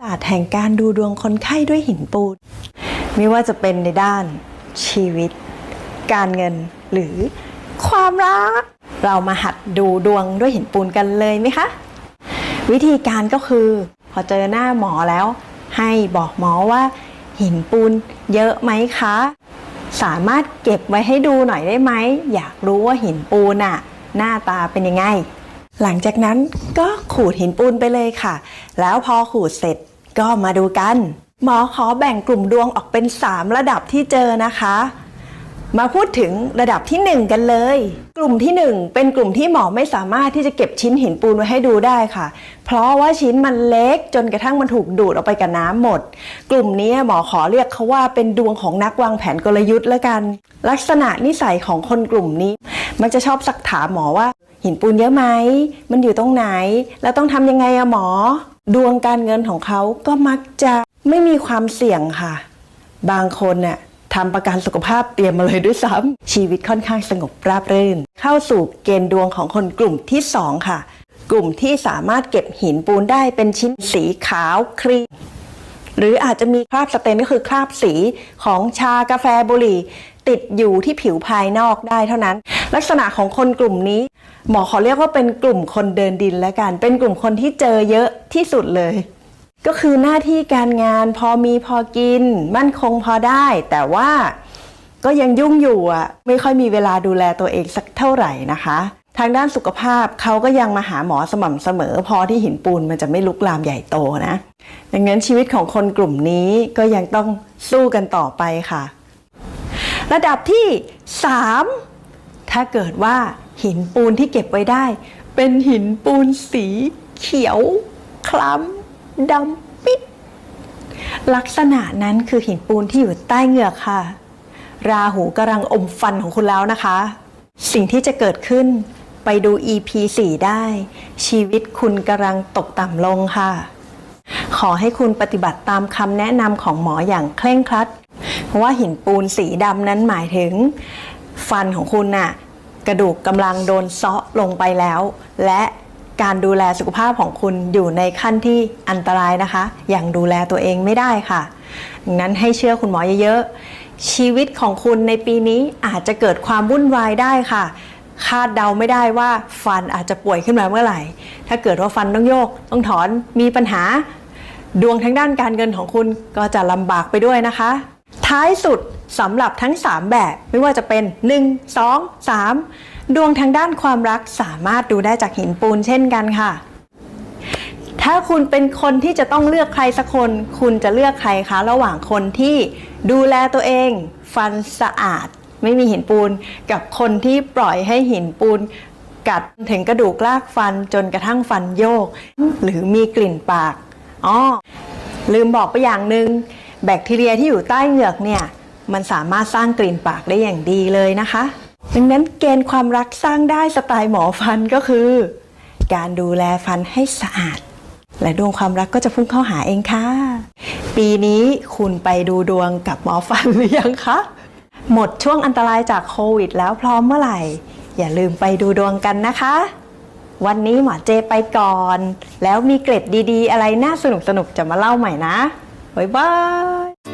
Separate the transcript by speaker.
Speaker 1: ศาสตร์แห่งการดูดวงคนไข้ด้วยหินปูน ไม่ว่าจะเป็นในด้านชีวิต การเงินหรือความรัก เรามาหัดดูดวงด้วยหินปูนกันเลยไหมคะ วิธีการก็คือ พอเจอหน้าหมอแล้ว ให้บอกหมอว่าหินปูนเยอะไหมคะ สามารถเก็บไว้ให้ดูหน่อยได้ไหม อยากรู้ว่าหินปูนอะหน้าตาเป็นยังไง หลังจากนั้นก็ขูดหินปูนไปเลยค่ะ แล้วพอขูดเสร็จก็มาดูกัน หมอขอแบ่งกลุ่มดวงออกเป็น 3 ระดับที่เจอนะคะ มาพูดถึงระดับที่ 1 กันเลย กลุ่มที่ 1 เป็นกลุ่มที่หมอไม่สามารถที่จะเก็บชิ้นหินปูนไว้ให้ดูได้ค่ะ เพราะว่าชิ้นมันเล็กจนกระทั่งมันถูกดูดออกไปกับน้ำหมด กลุ่มนี้หมอขอเรียกเขาว่าเป็นดวงของนักวางแผนกลยุทธ์แล้วกัน ลักษณะนิสัยของคนกลุ่มนี้ มันจะชอบสักถามหมอว่า หินปูนเยอะไหมมันอยู่ตรงไหน แล้วต้องทำยังไงอะหมอ ดวงการเงินของเขาก็มักจะไม่มีความเสี่ยงค่ะ บางคนเนี่ย ทำประกันสุขภาพเตรียมมาเลยด้วยซ้ำชีวิตค่อนข้างสงบราบรื่น เข้าสู่เกณฑ์ดวงของคนกลุ่มที่ 2 ค่ะ กลุ่มที่สามารถเก็บหินปูนได้เป็นชิ้นสีขาวครีมหรืออาจจะมีคราบสเตนก็คือคราบสีของชากาแฟบุหรี่ ติดอยู่ที่ผิวภายนอกได้เท่านั้น ลักษณะของคนกลุ่มนี้ หมอขอเรียกว่าเป็นกลุ่มคนเดินดินแล้วกัน เป็นกลุ่มคนที่เจอเยอะที่สุดเลย ก็คือหน้าที่การงานพอมีพอกิน มั่นคงพอได้ แต่ว่าก็ยังยุ่งอยู่อะไม่ค่อยมีเวลาดูแลตัวเองสักเท่าไหร่นะคะ ทางด้านสุขภาพเขาก็ยังมาหาหมอสม่ำเสมอ พอที่หินปูนมันจะไม่ลุกลามใหญ่โตนะ ดังนั้นชีวิตของคนกลุ่มนี้ก็ยังต้องสู้กันต่อไปค่ะ ระดับที่ 3 ถ้าเกิดว่าหินปูนที่เก็บไว้ได้ เป็นหินปูนสีเขียวคล้ำ ดำปิด ลักษณะนั้นคือหินปูนที่อยู่ใต้เหงือกค่ะ ราหูกำลังอมฟันของคุณแล้วนะคะ สิ่งที่จะเกิดขึ้นไปดู EP 4 ได้ ชีวิตคุณกำลังตกต่ำลงค่ะ ขอให้คุณปฏิบัติตามคำแนะนำของหมออย่างเคร่งครัด เพราะว่าหินปูนสีดำนั้นหมายถึง ฟันของคุณน่ะ กระดูกกำลังโดนเซาะลงไปแล้ว และ การดูแลสุขภาพของคุณอยู่ในขั้นที่อันตรายนะคะอย่างดูแลตัวเองไม่ได้ค่ะดังนั้นให้เชื่อคุณหมอเยอะๆ ชีวิตของคุณในปีนี้อาจจะเกิดความวุ่นวายได้ค่ะ คาดเดาไม่ได้ว่าฟันอาจจะป่วยขึ้นมาเมื่อไหร่ ถ้าเกิดว่าฟันต้องโยก ต้องถอนมีปัญหา ดวงทางด้านการเงินของคุณก็จะลำบากไปด้วยนะคะ ท้ายสุด สำหรับทั้ง 3 แบบไม่ว่าจะเป็น 1 2 3 ดวงทางด้านความรักสามารถดูได้จากหินปูนเช่นกันค่ะ ถ้าคุณเป็นคนที่จะต้องเลือกใครสักคน คุณจะเลือกใครคะ ระหว่างคนที่ดูแลตัวเอง ฟันสะอาด ไม่มีหินปูน กับคนที่ปล่อยให้หินปูนกัดถึงกระดูกลากฟันจนกระทั่งฟันโยก หรือมีกลิ่นปากอ๋อลืมบอกไปอย่างหนึ่งแบคทีเรียที่อยู่ใต้เหงือกเนี่ย มันสามารถสร้างกลิ่นปากได้อย่างดีเลยนะคะ ดังนั้นเกณฑ์ความรักสร้างได้สไตล์หมอฟันก็คือ การดูแลฟันให้สะอาด และดวงความรักก็จะพุ่งเข้าหาเองค่ะ ปีนี้คุณไปดูดวงกับหมอฟันหรือยังคะ หมดช่วงอันตรายจากโควิดแล้วพร้อมเมื่อไหร่ อย่าลืมไปดูดวงกันนะคะ วันนี้หมอเจไปก่อน แล้วมีเกร็ดดีๆ อะไรน่าสนุกๆจะมาเล่าใหม่นะบ๊ายบาย